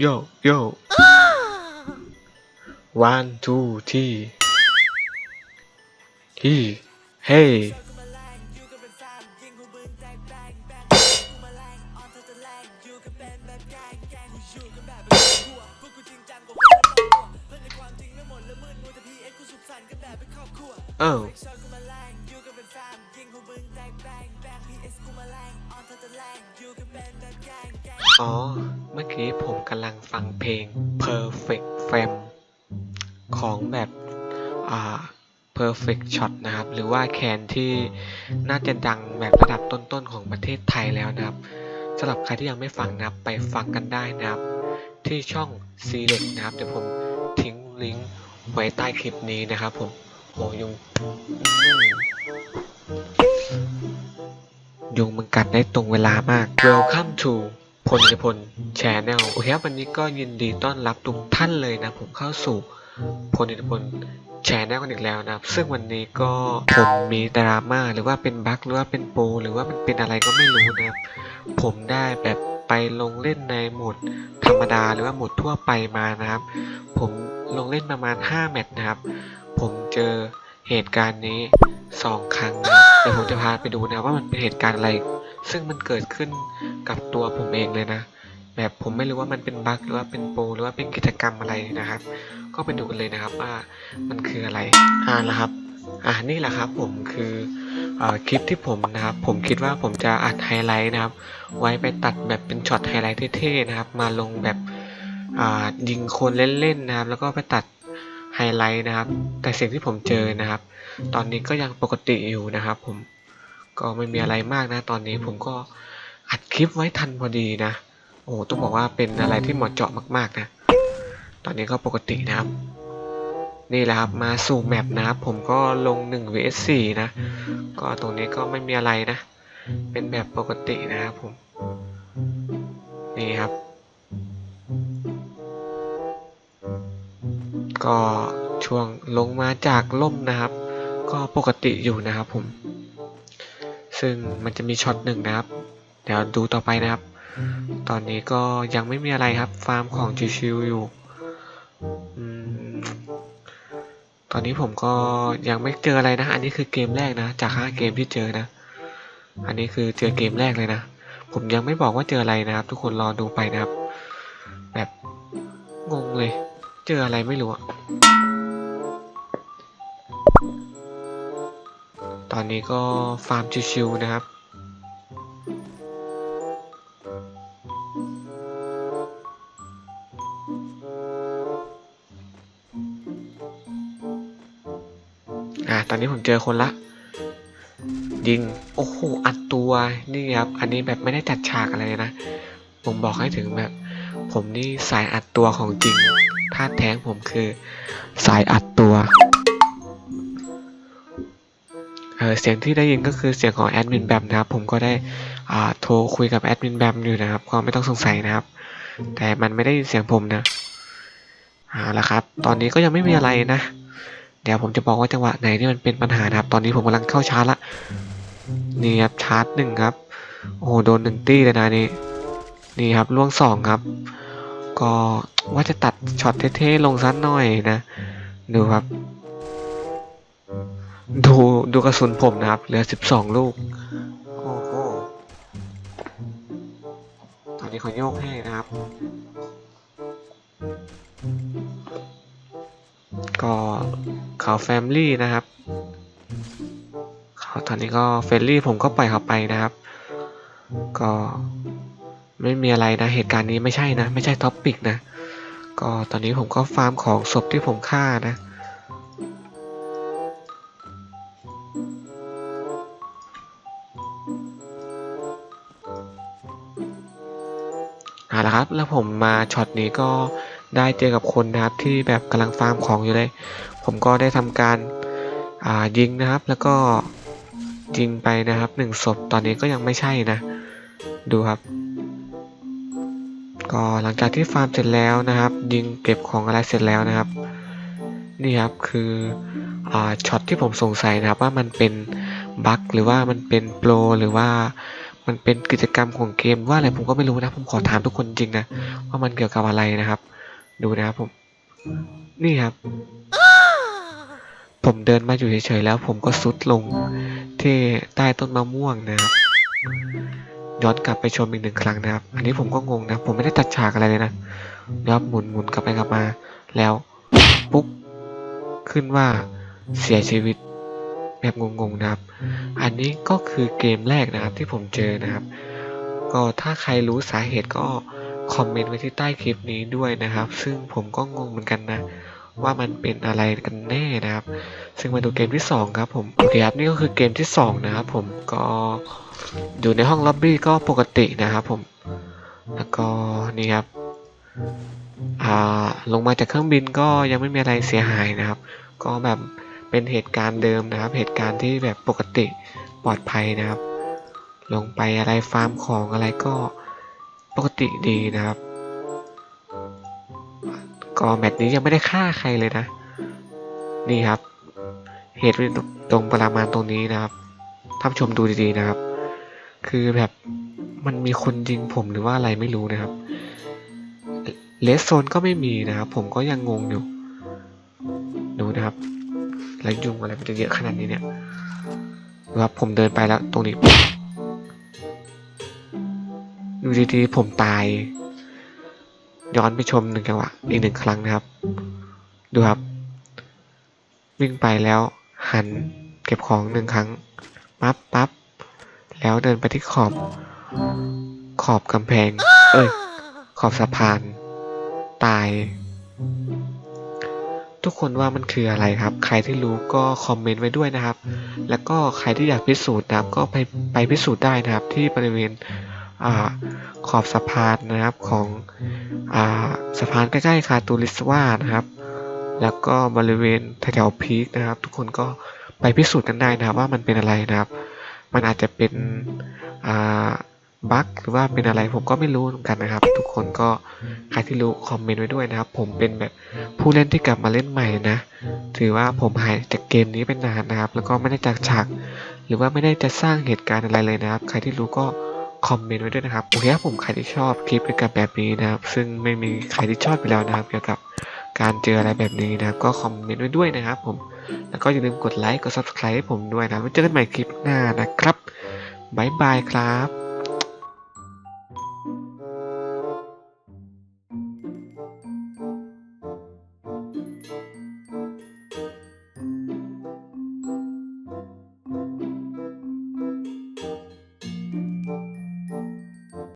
โยโย่ one two three ฮีเฮ้เอ้า อ๋อ เมื่อกี้ผมกำลังฟังเพลง Perfect Fam ของแบบอ่า Perfect Shot นะครับ หรือว่าแคนที่น่าจะดังแบบระดับต้นๆของประเทศไทยแล้วนะครับสำหรับใครที่ยังไม่ฟังนะครับ ไปฟังกันได้นะครับ ที่ช่อง c ีเล็กนะครับ เดี๋ยวผมทิ้งลิงก์ไว้ใต้คลิปนี้นะครับผมโหยุงอืม ยุงมันกัดได้ตรงเวลามาก Welcome to พลพล Channel โอเคครับวันนี้ก็ยินดีต้อนรับทุกท่านเลยนะ ผมเข้าสู่พลพล Channel กันอีกแล้วนะครับ ซึ่งวันนี้ก็ผมมีดราม่าหรือว่าเป็นบั๊กหรือว่าเป็นโปรหรือว่ามันเป็นอะไรก็ไม่รู้นะครับ ผมได้แบบไปลงเล่นในโหมดธรรมดาหรือว่าโหมดทั่วไปมานะครับ ผมลงเล่นประมาณ 5 แมตช์นะครับ ผมเจอ เหตุการณ์นี้2ครั้งนะครับเดี๋ยวผมจะพาไปดูนะว่ามันเป็นเหตุการณ์อะไร ซึ่งมันเกิดขึ้นกับตัวผมเองเลยนะ แบบผมไม่รู้ว่ามันเป็นบั๊กหรือว่าเป็นโปรหรือว่าเป็นกิจกรรมอะไรนะครับ ก็ไปดูกันเลยนะครับว่ามันคืออะไรอ่าแล้วครับอ่านี่แหละครับผมคือเอ่อคลิปที่ผมนะครับ ผมคิดว่าผมจะอัดไฮไลท์นะครับ ไว้ไปตัดแบบเป็นช็อตไฮไลท์เท่ๆนะครับ มาลงแบบอ่ายิงคนเล่นๆนะครับ แล้วก็ไปตัด ไฮไลท์นะครับ แต่สิ่งที่ผมเจอนะครับ ตอนนี้ก็ยังปกติอยู่นะครับ ผมก็ไม่มีอะไรมากนะ ตอนนี้ผมก็อัดคลิปไว้ทันพอดีนะ โอ้โหต้องบอกว่าเป็นอะไรที่เหมาะเจาะมากๆนะ ตอนนี้ก็ปกตินะครับ นี่แหละครับมาสู่แมปนะครับ ผมก็ลง1 vs 4นะ ก็ตรงนี้ก็ไม่มีอะไรนะ เป็นแบบปกตินะครับผม นี่ครับ ก็ช่วงลงมาจากล่มนะครับ ก็ปกติอยู่นะครับผม ซึ่งมันจะมีช็อตหนึ่งนะครับ เดี๋ยวดูต่อไปนะครับ ตอนนี้ก็ยังไม่มีอะไรครับ ฟาร์มของชิวๆอยู่อตอนนี้ผมก็ยังไม่เจออะไรนะ อันนี้คือเกมแรกนะ จากห้าเกมที่เจอนะ อันนี้คือเจอเกมแรกเลยนะ ผมยังไม่บอกว่าเจออะไรนะครับ ทุกคนรอดูไปนะครับ แบบงงเลย เจออะไรไม่รู้อะตอนนี้ก็ฟาร์มชิวๆนะครับ อ่า ตอนนี้ผมเจอคนละ ยิง โอ้โห อัดตัว นี่ครับ อันนี้แบบไม่ได้จัดฉากอะไรเลยนะ ผมบอกให้ถึงแบบ ผมนี่สายอัดตัวของจริง ท่าแท้งผมคือ สายอัดตัว เออเสียงที่ได้ยินก็คือเสียงของแอดมินแบมนะครับ ผมก็ได้อ่าโทรคุยกับแอดมินแบมอยู่นะครับ ก็ไม่ต้องสงสัยนะครับ แต่มันไม่ได้ยินเสียงผมนะเอาละครับ ตอนนี้ก็ยังไม่มีอะไรนะ เดี๋ยวผมจะบอกว่าจังหวะไหนที่มันเป็นปัญหานะครับ ตอนนี้ผมกำลังเข้าชาร์จละนี่ครับชาร์จหนึ่งครับ โอ้โหโดนหนึ่งตี้เลยนะนี่ นี่ครับล่วงสองครับ ก็ว่าจะตัดช็อตเท่ๆลงสักหน่อยนะ ดูครับ ดูดูกระสุนผมนะครับ เหลือสิบสองลูก โอ้โห ตอนนี้เขาโยกให้นะครับ ก็เขาแฟมลี่นะครับเขาตอนนี้ก็เฟรนลี่ผมก็ปล่อยเขาไปนะครับ ก็ ไม่มีอะไรนะ เหตุการณ์นี้ไม่ใช่นะ ไม่ใช่ท็อปปิกนะ ก็ตอนนี้ผมก็ฟาร์มของศพที่ผมฆ่านะ เอาละครับ แล้วผมมาช็อตนี้ก็ได้เจอกับคนนะครับที่แบบกำลังฟาร์มของอยู่เลย ผมก็ได้ทำการยิงนะครับ แล้วก็ยิงไปนะครับหนึ่งศพ ตอนนี้ก็ยังไม่ใช่นะ ดูครับ ก็หลังจากที่ฟาร์มเสร็จแล้วนะครับ ยิงเก็บของอะไรเสร็จแล้วนะครับ นี่ครับคืออช็อตที่ผมสงสัยนะครับว่ามันเป็นบั๊กหรือว่ามันเป็นโปรหรือว่ามันเป็นกิจกรรมของเกมว่าอะไรผมก็ไม่รู้นะผมขอถามทุกคนจริงนะว่ามันเกี่ยวกับอะไรนะครับ ดูนะครับผม นี่ครับ ผมเดินมาอยู่เฉยๆแล้ว ผมก็ซุดลงที่ใต้ต้นมะม่วงนะครับ ย้อนกลับไปชมอีกหนึ่งครั้งนะครับ อันนี้ผมก็งงนะ ผมไม่ได้ตัดฉากอะไรเลยนะแล้วหมุนหมุนกลับไปกลับมา แล้วปุ๊บขึ้นว่าเสียชีวิตแบบงงๆนะครับ อันนี้ก็คือเกมแรกนะครับที่ผมเจอนะครับ ก็ถ้าใครรู้สาเหตุก็คอมเมนต์ไว้ที่ใต้คลิปนี้ด้วยนะครับ ซึ่งผมก็งงเหมือนกันนะ ว่ามันเป็นอะไรกันแน่นะครับ ซึ่งมาดูเกมที่ 2 ครับผมโอเคครับนี่ก็คือเกมที่ 2 นะครับผมก็อยู่ในห้องล็อบบี้ก็ปกตินะครับผม แล้วก็นี่ครับลงมาจากเครื่องบินก็ยังไม่มีอะไรเสียหายนะครับ ก็แบบเป็นเหตุการณ์เดิมนะครับ เหตุการณ์ที่แบบปกติปลอดภัยนะครับ ลงไปอะไรฟาร์มของอะไรก็ปกติดีนะครับ ก็แมตช์นี้ยังไม่ได้ฆ่าใครเลยนะ นี่ครับ เหตุเป็นตรงประมาณตรงนี้นะครับท่านชมดูดีๆนะครับ คือแบบมันมีคนยิงผมหรือว่าอะไรไม่รู้นะครับเลสโซนก็ไม่มีนะครับ ผมก็ยังงงอยู่ ดูนะครับแล้วยุงอะไรมันจะเยอะขนาดนี้เนี่ยครับผมเดินไปแล้วตรงนี้ดูดีๆผมตาย ย้อนไปชมหนึ่งจังหวะอีกหนึ่งครั้งนะครับ ดูครับ วิ่งไปแล้วหันเก็บของหนึ่งครั้งปั๊บปั๊บแล้วเดินไปที่ขอบ ขอบกำแพง เอ้ย ขอบสะพาน ตาย ทุกคนว่ามันคืออะไรครับ ใครที่รู้ก็คอมเมนต์ไว้ด้วยนะครับ แล้วก็ใครที่อยากพิสูจน์นะครับก็ไปไปพิสูจน์ได้นะครับที่บริเวณ อขอบสะพานนะครับของอสะพานใกล้ๆคาตูลิสวานะครับ แล้วก็บริเวณแถวๆพีคนะครับ ทุกคนก็ไปพิสูจน์กันได้นะครับ ว่ามันเป็นอะไรนะครับ มันอาจจะเป็นบั๊กหรือว่าเป็นอะไรผมก็ไม่รู้เหมือนกันนะครับ ทุกคนก็ใครที่รู้คอมเมนต์ไว้ด้วยนะครับ ผมเป็นแบบผู้เล่นที่กลับมาเล่นใหม่นะ ถือว่าผมหายจากเกมนี้เป็นนานนะครับ แล้วก็ไม่ได้จากฉากหรือว่าไม่ได้จะสร้างเหตุการณ์อะไรเลยนะครับ ใครที่รู้ก็ คอมเมนต์ไว้ด้วยนะครับ โอเคครับผมใครที่ชอบคลิปเกี่ยวกับแบบนี้นะครับ ซึ่งไม่มีใครที่ชอบไปแล้วนะครับ เกี่ยวกับการเจออะไรแบบนี้นะครับ ก็คอมเมนต์ไว้ด้วยนะครับผม แล้วก็อย่าลืมกดไลค์ กด subscribe ให้ผมด้วยนะไว้เจอกันใหม่คลิปหน้านะครับ บ๊ายบายครับ